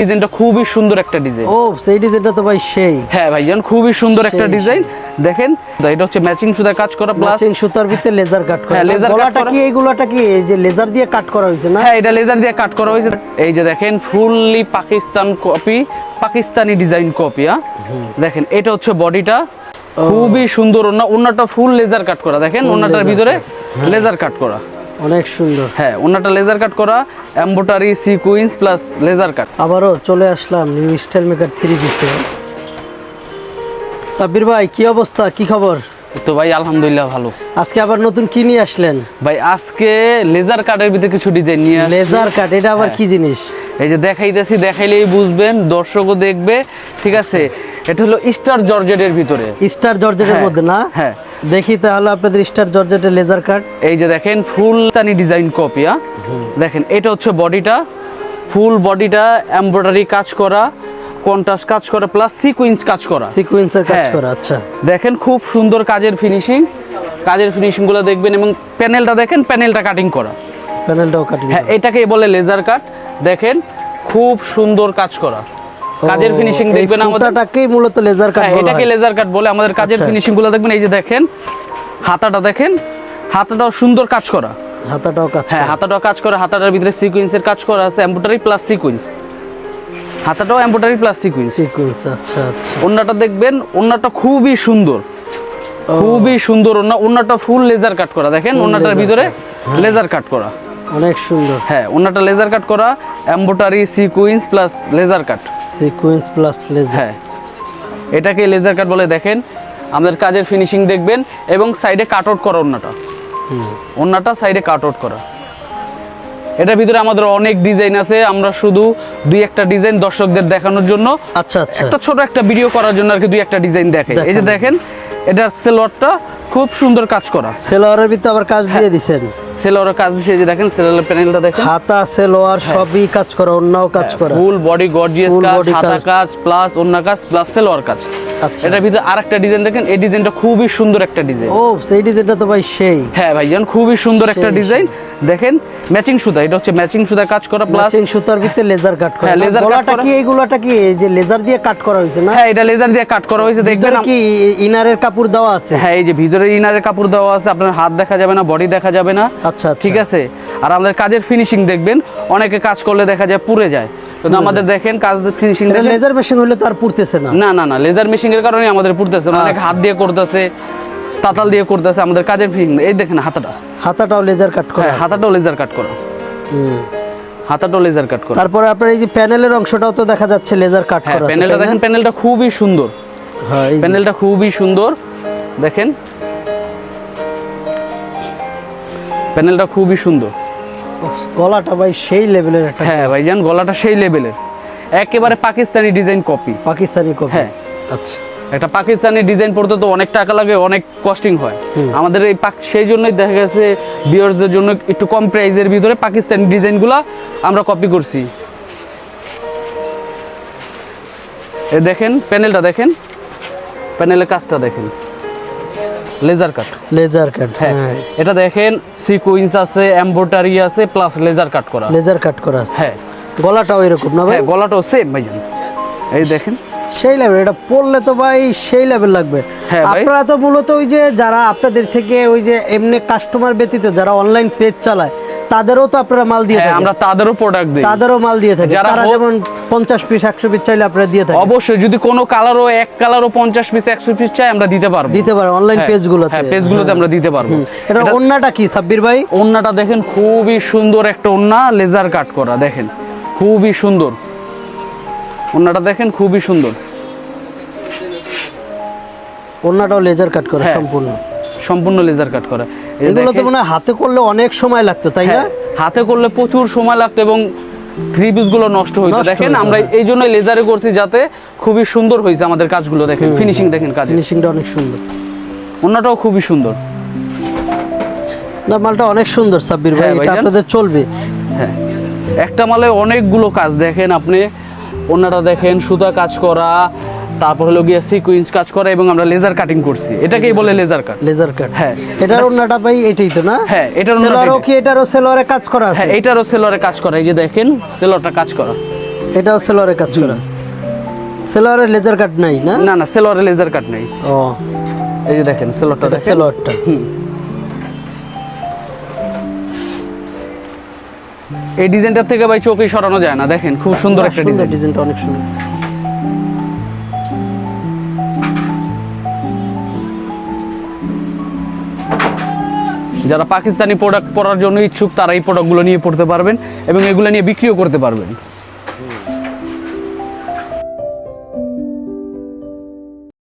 ডিজাইনটা খুবই সুন্দর একটা ডিজাইন। ও সেই ডিজাইনটা তো ভাই সেই। হ্যাঁ ভাইজান খুবই সুন্দর একটা ডিজাইন। দেখেন এটা হচ্ছে ম্যাচিং সুতা কাজ করা প্লাস ম্যাচিং সুতার ভিতরে লেজার কাট করা। হ্যাঁ, গলাটা করা। কি এইগুলাটা কি এই যে লেজার দিয়ে কাট করা হয়েছে না? হ্যাঁ এটা লেজার দিয়ে কাট করা হয়েছে। এই যে দেখেন fully Pakistan copy Pakistani design copy হ্যাঁ? দেখেন এটা হচ্ছে বডিটা খুবই সুন্দর ওনা ওনাটা ফুল লেজার কাট করা। দেখেন ওনাটার ভিতরে লেজার কাট করা। অনেক সুন্দর। হ্যাঁ ওনাটা লেজার কাট করা। Embroidery sequins plus laser cut আবারও চলে আসলাম নিউ স্টাইল মেকার থ্রি পিসে সাব্বির ভাই কি অবস্থা? কি খবর? তো ভাই আলহামদুলিল্লাহ ভালো। আজকে আবার নতুন কি নিয়ে আসলেন? ভাই আজকে লেজার কাটের ভিতরে কিছু ডিজাইন নিয়ে। লেজার কাট এটা আবার হ্যাঁ। কি জিনিস? এই যে দেখাইতেছি দেখাইলেই বুঝবেন দর্শকও দেখবে ঠিক আছে? এটা হলো স্টার জর্জেটের ভিতরে। স্টার জর্জেটের হ্যাঁ, মধ্যে না? হ্যাঁ। দেখি তাহলে আপনাদের স্টার জর্জেটের লেজার কাট এই যে দেখেন ফুল তানি ডিজাইন কপি দেখেন এটা হচ্ছে বডিটা ফুল বডিটা এমব্রয়ডারি কাজ করা কন্ট্রাস্ট কাজ করা প্লাস সিকুইন্স কাজ করা। সিকোয়েন্সের কাজ হ্যাঁ। করা আচ্ছা। দেখেন খুব সুন্দর কাজের ফিনিশিং কাজের ফিনিশিংগুলো দেখবেন এবং প্যানেলটা দেখেন প্যানেলটা কাটিং করা। প্যানেলটাও কাটিং হ্যাঁ এটাকেই বলে লেজার কাট দেখেন খুব সুন্দর কাজ করা। কাজের ফিনিশিং দেখবেন আমাদের আমাদেরটাকেই মূলত লেজার কাট হ্যাঁ বলা এটাকে লেজার কাট বলে আমাদের কাজের আচ্ছা। ফিনিশিংগুলো দেখবেন এই যে দেখেন হাতাটা দেখেন হাতাটাও সুন্দর কাজ করা। হাতাটাও কাজ হ্যাঁ হাতাটাও কাজ করা হাতাটার ভিতরে সিকুয়েন্সের কাজ করা আছে এম্বোটারি প্লাস সিকুয়েন্স হাতাটাও এম্বোটারি প্লাস সিকুয়েন্স সিকোয়েন্স আচ্ছা আচ্ছা। ওন্নাটা দেখবেন ওন্নাটা খুবই সুন্দর। খুবই সুন্দর ওন্না ওন্নাটা ফুল লেজার কাট করা দেখেন ওন্নাটার ভিতরে লেজার কাট করা। অনেক সুন্দর। হ্যাঁ ওন্নাটা লেজার কাট করা embroidery sequence plus laser cut sequence plus laser হ্যাঁ এটাকে লেজার কাট বলে দেখেন। আমাদের কাজের ফিনিশিং দেখবেন এবং সাইডে কাট আউট করা ওন্নাটা ওন্নাটা সাইডে কাট আউট করা। এটার ভিতরে আমাদের অনেক ডিজাইন আছে আমরা শুধু দুই একটা ডিজাইন দর্শকদের দেখানোর জন্য। আচ্ছা আচ্ছা। একটা ছোট একটা ভিডিও করার জন্য আর কি দুই একটা ডিজাইন দেখাই। এই যে দেখেন। এটার সেলোয়ারটা খুব সুন্দর কাজ করা। সেলোয়ারের ভিতরে আবার কাজ দিয়ে দিছেন। সেলোয়ারের কাজ দিয়েছে যে দেখেন সেলোয়ারের প্যানেলটা দেখেন। হাতা সেলোয়ার সবই কাজ করা অন্যও কাজ করা। ফুল বডি গর্জিয়াস কাজ হাতা কাজ। প্লাস অন্য কাজ প্লাস সেলোয়ার কাজ। আচ্ছা। এটার ভিতরে আরেকটা ডিজাইন দেখেন এই ডিজাইনটা খুবই সুন্দর একটা ডিজাইন ও সেই ডিজাইনটা তো ভাই সেই। হ্যাঁ ভাইজান খুবই সুন্দর একটা ডিজাইন দেখেন ম্যাচিং সুতা এটা হচ্ছে ম্যাচিং সুতা কাজ করা প্লাস ম্যাচিং সুতার ভিতরে লেজার কাট করা। হ্যাঁ, cut গলাটা কি এইগুলাটা কি এই যে লেজার দিয়ে কাট করা হয়েছে না? হ্যাঁ এটা লেজার দিয়ে কাট করা হয়েছে দেখবেন কি ইনারের কাপড় দেওয়া আছে? হ্যাঁ এই যে ভিতরে ইনারের কাপড় দেওয়া আছে আপনার হাত দেখা যাবে না বডি দেখা যাবে না। আচ্ছা আচ্ছা। ঠিক আছে? আর আমাদের কাজের ফিনিশিং দেখবেন অনেকে কাজ করলে দেখা যায় পুড়ে যায়। কিন্তু আমাদের দেখেন কাজ ফিনিশিং লেজার মেশিন হলে তো আর পুড়তেছে না। না না না লেজার মেশিং এর কারণে আমাদের পুড়তেছে না। অনেক আচ্ছা। হাত দিয়ে করতেছে। তাতাল দিয়ে করতেছে আমাদের কাজের ফিনিশিং এই দেখেন হাতাটা। হাতাটাও লেজার কাট করা হ্যাঁ হাতাটাও লেজার কাট করা। হাতাটাও লেজার কাট করা। তারপরে আপনার এই যে প্যানেলের অংশটাও তো দেখা যাচ্ছে লেজার কাট হ্যাঁ করা আছে প্যানেলটা দেখেন প্যানেলটা খুবই সুন্দর। হ্যাঁ প্যানেলটা খুবই সুন্দর। দেখেন। প্যানেলটা খুবই সুন্দর। গলাটা ভাই সেই লেভেলের একটা। হ্যাঁ ভাইজান গলাটা সেই লেভেলের একেবারে Pakistani design copy Pakistani copy হ্যাঁ। আচ্ছা। একটা পাকিস্তানি ডিজাইন পড়তে তো অনেক টাকা লাগে অনেক কস্টিং হয়। আমাদের এই সেই জন্যই দেখা গেছে বিয়ার্সদের জন্য একটু কম প্রাইজের ভিতরে পাকিস্তানি ডিজাইনগুলো আমরা কপি করছি। এ দেখেন প্যানেলটা দেখেন। প্যানেলের কাজটা দেখেন। লেজার কাট লেজার কাট হ্যাঁ। এটা দেখেন সিকুইন্স আছে এম্বোটারি আছে প্লাস লেজার কাট করা। লেজার কাট করা আছে। হ্যাঁ। গলাটাও এরকম না ভাই? হ্যাঁ গলাটাও সেম ভাইজান এই দেখেন। সেই লেভেল এটা পড়লে তো ভাই সেই লেভেল লাগবে। হ্যাঁ আপনারা তো মূলত ওই যে যারা আপনাদের থেকে ওই যে এমনি কাস্টমার ব্যতীত যারা অনলাইন পেজ চালায় তাদেরও তো আপনারা মাল দিয়ে হ্যাঁ থাকেন। আমরা তাদেরও প্রোডাক্ট দিই। তাদেরও মাল দিয়ে থাকে যারা তারা যেমন পঞ্চাশ পিস একশো পিস চাইলে আপনারা দিয়ে থাকেন। অবশ্যই যদি কোনো কালারও এক কালারও পঞ্চাশ পিস একশো পিস চাই আমরা দিতে পারব। দিতে পারে অনলাইন হ্যাঁ, পেজগুলোতে হ্যাঁ পেজগুলোতে আমরা দিতে পারব। এটা অন্যটা কি সাব্বির ভাই? ওন্নাটা দেখেন খুবই সুন্দর একটা ওন্না লেজার কাট করা দেখেন। খুবই সুন্দর। ওন্নাটা দেখেন খুবই সুন্দর। অন্যটাও লেজার কাট করা। সম্পূর্ণ। সম্পূর্ণ লেজার কাট করা। এগুলো তো মনে হাতে করলে অনেক সময় লাগতো তাই না? হ্যাঁ, হাতে করলে প্রচুর সময় লাগতো এবং থ্রি গুলো নষ্ট হইতো। দেখেন আমরা হ্যাঁ। এই জন্য লেজারে করছি যাতে খুবই সুন্দর হয়েছে আমাদের কাজগুলো দেখেন ফিনিশিং দেখেন কাজে ফিনিশিংটা অনেক সুন্দর। ওন্নাটাও খুবই সুন্দর। না মালটা অনেক সুন্দর সাব্বির ভাই। হ্যাঁ, এটা আপনাদের চলবে। হ্যাঁ। একটা মালে অনেকগুলো কাজ দেখেন আপনি। ওনারা দেখেন সুতা কাজ করা তারপর হলো গিয়ে সিকুইন্স কাজ করা এবং আমরা লেজার কাটিং করছি। এটাকেই বলে লেজার কাট লেজার কাট হ্যাঁ। এটার অন্যটা ভাই এটাই তো না? হ্যাঁ, এটার ওড়নাটা সেলরও কি এটারও সেলরে কাজ করা আছে? হ্যাঁ এইটারও সেলরে কাজ করা। এই যে দেখেন সেলরটা কাজ করা। এটাও সেলোয়ারের কাজ করা। সেলোয়ারের লেজার কাট নাই না? না না সেলোয়ারে লেজার কাট নেই। ও। এই যে দেখেন সেলোয়ারটা এটা দেখেন। এই ডিজাইনটার থেকে ভাই চোখে সরানো যায় না দেখেন খুব সুন্দর একটা ডিজাইন। ডিজাইনটা অনেক সুন্দর। যারা পাকিস্তানি প্রোডাক্ট পরার জন্য ইচ্ছুক তারা এই প্রোডাক্টগুলো নিয়ে পড়তে পারবেন এবং এগুলো নিয়ে বিক্রিও করতে পারবেন।